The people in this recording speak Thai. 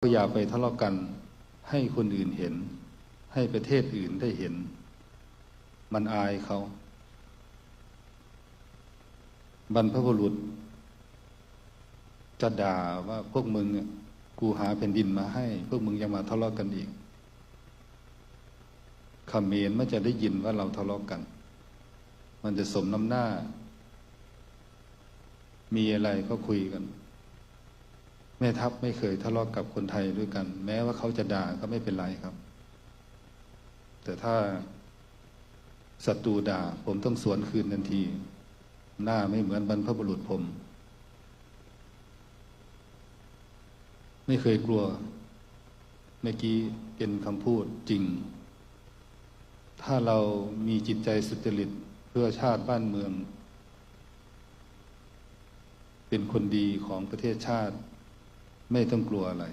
ก็อย่าไปทะเลาะกันให้คนอื่นเห็น ให้ประเทศอื่นได้เห็น มันอายเขา บรรพบุรุษ จะด่าว่าพวกมึงกูหาแผ่นดินมาให้ พวกมึงยังมาทะเลาะกันอีกขเขมรมันจะได้ยินว่าเราทะเลาะกัน มันจะสมน้ำหน้า มีอะไรก็คุยกัน แม่ทัพไม่เคยทะเลาะกกับคนไทยด้วยกัน แม้ว่าเขาจะด่าก็ไม่เป็นไรครับ แต่ถ้าศัตรูด่า ผมต้องสวนคืนทันที หน้าไม่เหมือนบรรพบุรุษผม ไม่เคยกลัว เมื่อกี้เป็นคำพูดจริง ถ้าเรามีจิตใจสุจริตเพื่อชาติบ้านเมือง เป็นคนดีของประเทศชาติ ไม่ต้องกลัวอะไร